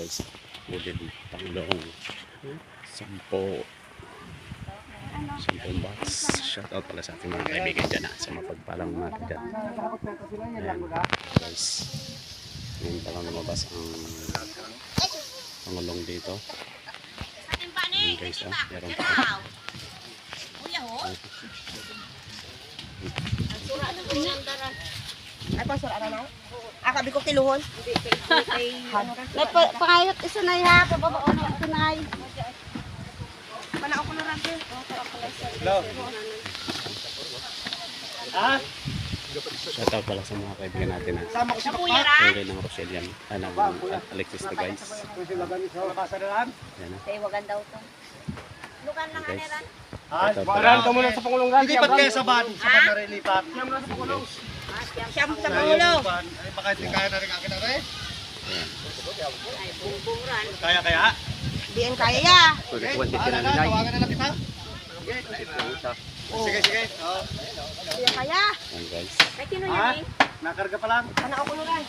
guys. Udin Panglong. Sampo. Sampung box. Shout out pala sa ating mga kaibigan dyan ah, sa mapagpalang mga dyan. Ayan, guys. Ngayon pa lang lumabas ang Pangulong dito. Ayan guys, ah, meron pa. Ay, pa, sir, ano na? Ah, kabi ko kiluhon. May pa- pangayot isa na ya, pababa na isa na ay. Panao ko na rin, sir. Shout out pala sa mga kaibigan natin ah. Sama ko si Papa. Kaibigan ng Roselian. Ah, ng ah, Alexis na guys. Ayan ah. Sa iwagan daw to. Lukan lang aneran. Shout out pala. Ran ka muna sa Pangulong Ran. Lipat kayo sa ban. Sa ban na rin lipat. Siyam sa Pangulo. Ay, baka hindi kaya na rin akin na rin. Ay, bumbungran. Kaya kaya? Di ang kaya ya. Okay, bahala na. Tawagan na lang kita. Sige, sige. Oh. Di ang kaya. Ayan guys. Kay kino Ha? yan eh? Nakarga pa lang. Panao ko na rin.